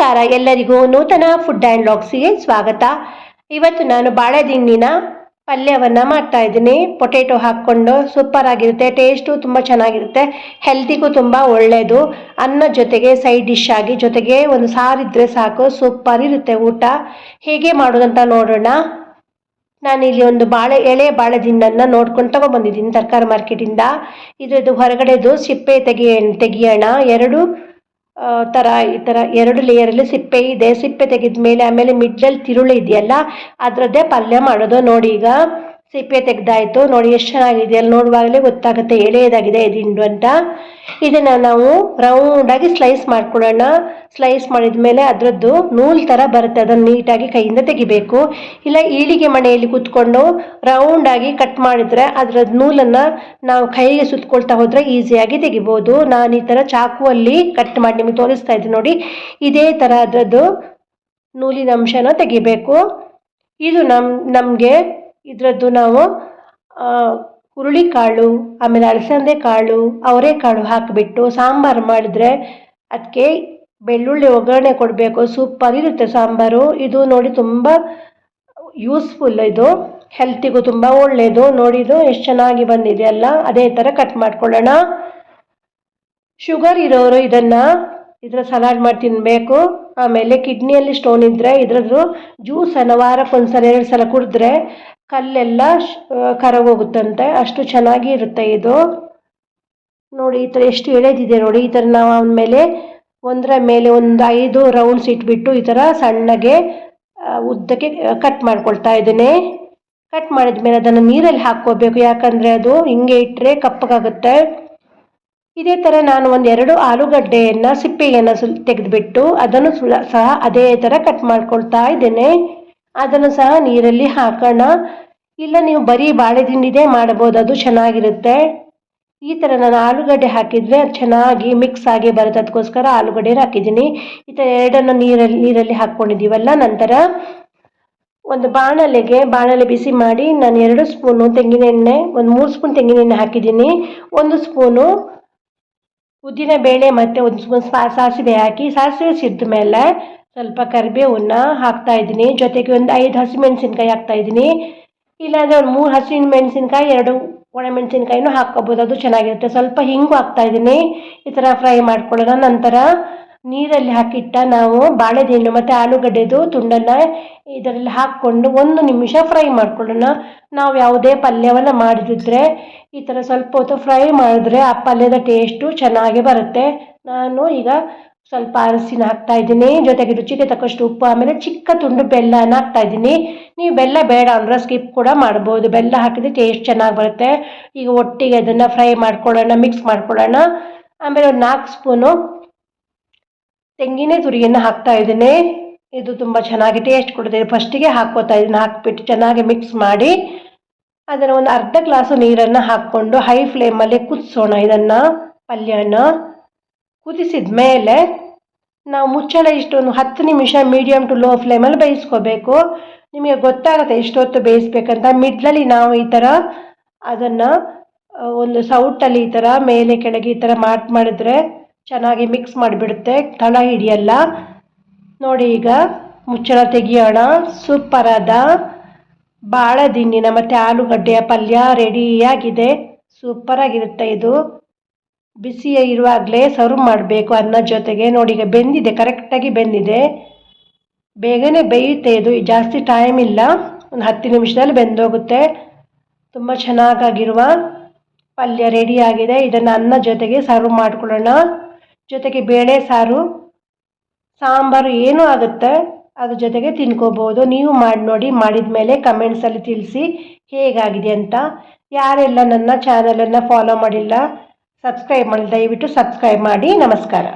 ನಮಸ್ಕಾರ. ಎಲ್ಲರಿಗೂ ನೂತನ ಫುಡ್ ಆ್ಯಂಡ್ ಲಾಗ್ಸಿಗೆ ಸ್ವಾಗತ. ಇವತ್ತು ನಾನು ಬಾಳೆದಿಂಡಿನ ಪಲ್ಯವನ್ನು ಮಾಡ್ತಾ ಇದ್ದೀನಿ. ಪೊಟೆಟೊ ಹಾಕ್ಕೊಂಡು ಸೂಪರ್ ಆಗಿರುತ್ತೆ ಟೇಸ್ಟು ತುಂಬ ಚೆನ್ನಾಗಿರುತ್ತೆ. ಹೆಲ್ತಿಗೂ ತುಂಬ ಒಳ್ಳೆಯದು ಅನ್ನ ಜೊತೆಗೆ ಸೈಡ್ ಡಿಶ್ ಆಗಿ ಜೊತೆಗೆ ಒಂದು ಸಾರಿದ್ರೆ ಸಾಕು ಸೂಪರ್ ಇರುತ್ತೆ ಊಟ. ಹೇಗೆ ಮಾಡೋದಂತ ನೋಡೋಣ. ನಾನಿಲ್ಲಿ ಒಂದು ಬಾಳೆ, ಎಳೆ ಬಾಳೆ ದಿಂಡನ್ನು ನೋಡ್ಕೊಂಡು ತಗೊಂಡ್ಬಂದಿದ್ದೀನಿ ತರಕಾರಿ ಮಾರ್ಕೆಟಿಂದ ಇದ್ರದ್ದು ಹೊರಗಡೆದು ಸಿಪ್ಪೆ ತೆಗಿಯ ತೆಗಿಯೋಣ. ಎರಡು ಥರ ಈ ಥರ ಎರಡು ಲೇಯರಲ್ಲಿ ಸಿಪ್ಪೆ ಇದೆ. ಸಿಪ್ಪೆ ತೆಗೆದ ಮೇಲೆ ಆಮೇಲೆ ಮಿಡ್ಲಲ್ಲಿ ತಿರುಳು ಇದೆಯಲ್ಲ, ಅದರದ್ದೇ ಪಲ್ಯ ಮಾಡೋದು. ನೋಡಿ ಈಗ ಸಿಪ್ಪೆ ತೆಗ್ದಾಯ್ತು. ನೋಡಿ, ಎಷ್ಟು ಚೆನ್ನಾಗಿದೆ. ಅಲ್ಲಿ ನೋಡುವಾಗಲೇ ಗೊತ್ತಾಗುತ್ತೆ. ಎಳೆಯದಾಗಿದೆ ದಿಂಡು ಅಂತ. ಇದನ್ನು ನಾವು ರೌಂಡಾಗಿ ಸ್ಲೈಸ್ ಮಾಡ್ಕೊಳ್ಳೋಣ. ಸ್ಲೈಸ್ ಮಾಡಿದ ಮೇಲೆ ಅದರದ್ದು ನೂಲ್ ಥರ ಬರುತ್ತೆ. ಅದನ್ನು ನೀಟಾಗಿ ಕೈಯಿಂದ ತೆಗಿಬೇಕು. ಇಲ್ಲ, ಈಳಿಗೆ ಮಣೆಯಲ್ಲಿ ಕೂತ್ಕೊಂಡು ರೌಂಡಾಗಿ ಕಟ್ ಮಾಡಿದರೆ ಅದರದ್ದು ನೂಲನ್ನು ನಾವು ಕೈಗೆ ಸುತ್ಕೊಳ್ತಾ ಹೋದರೆ ಈಸಿಯಾಗಿ ತೆಗಿಬೋದು. ನಾನು ಈ ಥರ ಚಾಕುವಲ್ಲಿ ಕಟ್ ಮಾಡಿ ನಿಮಗೆ ತೋರಿಸ್ತಾ ಇದ್ದೀನಿ ನೋಡಿ. ಇದೇ ಥರ ಅದರದ್ದು ನೂಲಿನ ಅಂಶನ ತೆಗಿಬೇಕು. ಇದು ನಮ್ಮ ನಮಗೆ ಇದರದ್ದು ನಾವು ಹುರುಳಿ ಹುರುಳಿಕಾಳು ಆಮೇಲೆ ಅಲಸಂದೆ ಕಾಳು ಅವರೆಕಾಳು ಹಾಕಿಬಿಟ್ಟು ಸಾಂಬಾರು ಮಾಡಿದ್ರೆ ಅದಕ್ಕೆ ಬೆಳ್ಳುಳ್ಳಿ ಒಗ್ಗರಣೆ ಕೊಡಬೇಕು. ಸೂಪರ್ ಇರುತ್ತೆ ಸಾಂಬಾರು. ಇದು ನೋಡಿ ತುಂಬ ಯೂಸ್ಫುಲ್ ಇದು. ಹೆಲ್ತಿಗೂ ತುಂಬ ಒಳ್ಳೆಯದು ನೋಡಿದು ಎಷ್ಟು ಚೆನ್ನಾಗಿ ಬಂದಿದೆ ಅಲ್ಲ? ಅದೇ ಥರ ಕಟ್ ಮಾಡ್ಕೊಳ್ಳೋಣ. ಶುಗರ್ ಇರೋರು ಇದನ್ನು ಇದರ ಸಲಾಡ್ ಮಾಡಿ ತಿನ್ನಬೇಕು ಆಮೇಲೆ ಕಿಡ್ನಿಯಲ್ಲಿ ಸ್ಟೋನ್ ಇದ್ದರೆ ಇದರದ್ದು ಜ್ಯೂಸನ್ನು ವಾರಕ್ಕೊಂದ್ಸಲ ಎರಡು ಸಲ ಕುಡಿದ್ರೆ ಕಲ್ಲೆಲ್ಲ ಕರಗೋಗುತ್ತಂತೆ. ಅಷ್ಟು ಚೆನ್ನಾಗಿ ಇರುತ್ತೆ ಇದು. ನೋಡಿ, ಈ ಥರ ಎಷ್ಟು ಎಳೆದಿದೆ ನೋಡಿ, ಈ ಥರ ನಾವು ಮೇಲೆ ಒಂದರ ಮೇಲೆ ಒಂದು ಐದು ರೌಂಡ್ಸ್ ಇಟ್ಬಿಟ್ಟು ಈ ಥರ ಸಣ್ಣಗೆ ಉದ್ದಕ್ಕೆ ಕಟ್ ಮಾಡ್ಕೊಳ್ತಾ ಇದ್ದೀನಿ. ಕಟ್ ಮಾಡಿದ ಮೇಲೆ ಅದನ್ನು ನೀರಲ್ಲಿ ಹಾಕ್ಕೋಬೇಕು. ಯಾಕಂದರೆ ಅದು ಹಿಂಗೆ ಇಟ್ಟರೆ ಕಪ್ಪಗಾಗುತ್ತೆ. ಇದೇ ಥರ ನಾನು ಒಂದು ಎರಡು ಆಲೂಗಡ್ಡೆಯನ್ನು, ಸಿಪ್ಪೆಯನ್ನು ಸುಲ್ ತೆಗೆದುಬಿಟ್ಟು ಅದನ್ನು ಸಹ ಅದೇ ಥರ ಕಟ್ ಮಾಡ್ಕೊಳ್ತಾ ಇದ್ದೇನೆ. ಅದನ್ನು ಸಹ ನೀರಲ್ಲಿ ಹಾಕೋಣ. ಇಲ್ಲ, ನೀವು ಬರೀ ಬಾಳೆ ತಿಂಡಿದೇ ಮಾಡ್ಬೋದು, ಅದು ಚೆನ್ನಾಗಿರುತ್ತೆ. ಈ ಥರ ನಾನು ಆಲೂಗಡ್ಡೆ ಹಾಕಿದರೆ ಅದು ಚೆನ್ನಾಗಿ ಮಿಕ್ಸ್ ಆಗಿ ಬರುತ್ತೆ. ಅದಕ್ಕೋಸ್ಕರ ಆಲೂಗಡ್ಡೆ ಹಾಕಿದ್ದೀನಿ. ಈ ಥರ ಎರಡನ್ನು ನೀರಲ್ಲಿ ನೀರಲ್ಲಿ ಹಾಕ್ಕೊಂಡಿದ್ದೀವಲ್ಲ, ನಂತರ ಒಂದು ಬಾಣಲೆಗೆ, ಬಾಣಲೆ ಬಿಸಿ ಮಾಡಿ ನಾನು ಎರಡು ಸ್ಪೂನು ತೆಂಗಿನ ಎಣ್ಣೆ, ಒಂದು ಮೂರು ಸ್ಪೂನ್ ತೆಂಗಿನ ಎಣ್ಣೆ ಹಾಕಿದ್ದೀನಿ. ಒಂದು ಸ್ಪೂನು ಉದ್ದಿನ ಬೇಳೆ ಮತ್ತು ಒಂದು ಸ್ಪೂನ್ ಸಾಸಿವೆ ಹಾಕಿ, ಸಾಸಿವೆ ಸಿದ್ದ ಮೇಲೆ ಸ್ವಲ್ಪ ಕರಿಬೇವನ್ನ ಹಾಕ್ತಾ ಇದ್ದೀನಿ. ಜೊತೆಗೆ ಒಂದು ಐದು ಹಸಿಮೆಣಸಿನ್ಕಾಯಿ ಹಾಕ್ತಾ ಇದ್ದೀನಿ. ಇಲ್ಲಾಂದರೆ ಒಂದು ಮೂರು ಹಸಿ ಮೆಣಸಿನ್ಕಾಯಿ ಎರಡು ಒಣಮೆಣಸಿನ್ಕಾಯಿನೂ ಹಾಕ್ಕೋಬೋದು. ಅದು ಚೆನ್ನಾಗಿರುತ್ತೆ. ಸ್ವಲ್ಪ ಹಿಂಗು ಹಾಕ್ತಾ ಇದ್ದೀನಿ. ಈ ಥರ ಫ್ರೈ ಮಾಡ್ಕೊಳ್ಳೋಣ. ನಂತರ ನೀರಲ್ಲಿ ಹಾಕಿಟ್ಟ ನಾವು ಬಾಳೆದಿಂಡು ಮತ್ತು ಆಲೂಗಡ್ಡೆದು ತುಂಡನ್ನು ಇದರಲ್ಲಿ ಹಾಕ್ಕೊಂಡು ಒಂದು ನಿಮಿಷ ಫ್ರೈ ಮಾಡ್ಕೊಳ್ಳೋಣ. ನಾವು ಯಾವುದೇ ಪಲ್ಯವನ್ನು ಮಾಡಿದ್ರೆ ಈ ಥರ ಸ್ವಲ್ಪ ಹೊತ್ತು ಫ್ರೈ ಮಾಡಿದ್ರೆ ಆ ಪಲ್ಯದ ಟೇಸ್ಟು ಚೆನ್ನಾಗಿ ಬರುತ್ತೆ. ನಾನು ಈಗ ಸ್ವಲ್ಪ ಅರಸಿನ ಹಾಕ್ತಾ ಇದ್ದೀನಿ. ಜೊತೆಗೆ ರುಚಿಗೆ ತಕ್ಕಷ್ಟು ಉಪ್ಪು, ಆಮೇಲೆ ಚಿಕ್ಕ ತುಂಡು ಬೆಲ್ಲನ ಹಾಕ್ತಾ ಇದ್ದೀನಿ. ನೀವು ಬೆಲ್ಲ ಬೇಡ ಅಂದ್ರೆ ಸ್ಕಿಪ್ ಕೂಡ ಮಾಡ್ಬೋದು. ಬೆಲ್ಲ ಹಾಕಿದ್ರೆ ಟೇಸ್ಟ್ ಚೆನ್ನಾಗಿ ಬರುತ್ತೆ. ಈಗ ಒಟ್ಟಿಗೆ ಅದನ್ನು ಫ್ರೈ ಮಾಡ್ಕೊಳ್ಳೋಣ ಮಿಕ್ಸ್ ಮಾಡ್ಕೊಳ್ಳೋಣ. ಆಮೇಲೆ ಒಂದು ನಾಲ್ಕು ಸ್ಪೂನು ತೆಂಗಿನ ತುರಿಯನ್ನು ಹಾಕ್ತಾ ಇದ್ದೀನಿ. ಇದು ತುಂಬ ಚೆನ್ನಾಗಿ ಟೇಸ್ಟ್ ಕೊಡುತ್ತೆ. ಫಸ್ಟಿಗೆ ಹಾಕ್ಕೋತಾ ಇದ್ದೀನಿ. ಹಾಕಿಬಿಟ್ಟು ಚೆನ್ನಾಗಿ ಮಿಕ್ಸ್ ಮಾಡಿ. ಅದನ್ನು ಒಂದು ಅರ್ಧ ಗ್ಲಾಸು ನೀರನ್ನು ಹಾಕ್ಕೊಂಡು ಹೈ ಫ್ಲೇಮಲ್ಲಿ ಕುದಿಸೋಣ ಇದನ್ನು, ಪಲ್ಯನ. ಕುದಿಸಿದ ಮೇಲೆ ನಾವು ಮುಚ್ಚಳ ಇಷ್ಟೊಂದು ಹತ್ತು ನಿಮಿಷ ಮೀಡಿಯಮ್ ಟು ಲೋ ಫ್ಲೇಮಲ್ಲಿ ಬೇಯಿಸ್ಕೋಬೇಕು. ನಿಮಗೆ ಗೊತ್ತಾಗುತ್ತೆ ಎಷ್ಟೊತ್ತು ಬೇಯಿಸ್ಬೇಕಂತ. ಮಿಡ್ಲಲ್ಲಿ ನಾವು ಈ ಥರ ಅದನ್ನು ಒಂದು ಸೌಟಲ್ಲಿ ಈ ಥರ ಮೇಲೆ ಕೆಳಗೆ ಈ ಥರ ಮಾಟ್ ಮಾಡಿದ್ರೆ ಚೆನ್ನಾಗಿ ಮಿಕ್ಸ್ ಮಾಡಿಬಿಡುತ್ತೆ. ತಳ ಹಿಡಿಯಲ್ಲ. ನೋಡಿ ಈಗ ಮುಚ್ಚಳ ತೆಗಿಯೋಣ. ಸೂಪರಾದ ದಿನ್ನಿನ ಮತ್ತು ಆಲೂಗಡ್ಡೆಯ ಪಲ್ಯ ರೆಡಿಯಾಗಿದೆ ಸೂಪರಾಗಿರುತ್ತೆ ಇದು. ಬಿಸಿ ಇರುವಾಗಲೇ ಸರ್ವ್ ಮಾಡಬೇಕು ಅನ್ನ ಜೊತೆಗೆ. ನೋಡಿ, ಈಗ ಬೆಂದಿದೆ ಕರೆಕ್ಟಾಗಿ ಬೆಂದಿದೆ. ಬೇಗನೆ ಬೇಯುತ್ತೆ ಇದು. ಜಾಸ್ತಿ ಟೈಮ್ ಇಲ್ಲ. ಒಂದು ಹತ್ತು ನಿಮಿಷದಲ್ಲಿ ಬೆಂದೋಗುತ್ತೆ. ತುಂಬ ಚೆನ್ನಾಗಾಗಿರುವ ಪಲ್ಯ ರೆಡಿಯಾಗಿದೆ ಇದನ್ನು ಅನ್ನ ಜೊತೆಗೆ ಸರ್ವ್ ಮಾಡ್ಕೊಳ್ಳೋಣ. ಜೊತೆಗೆ ಬೇಳೆ ಸಾರು, ಸಾಂಬಾರು ಏನೂ ಆಗುತ್ತೆ. ಅದ್ರ ಜೊತೆಗೆ ತಿನ್ಕೋಬೋದು. ನೀವು ಮಾಡಿ ನೋಡಿ, ಮಾಡಿದ ಮೇಲೆ ಕಮೆಂಟ್ಸಲ್ಲಿ ತಿಳಿಸಿ ಹೇಗಾಗಿದೆ ಅಂತ. ಯಾರೆಲ್ಲ ನನ್ನ ಚಾನಲನ್ನು ಫಾಲೋ ಮಾಡಿಲ್ಲ ಸಬ್ಸ್ಕ್ರೈಬ್ ಮಾಡಿ ದಯವಿಟ್ಟು ಸಬ್ಸ್ಕ್ರೈಬ್ ಮಾಡಿ. ನಮಸ್ಕಾರ.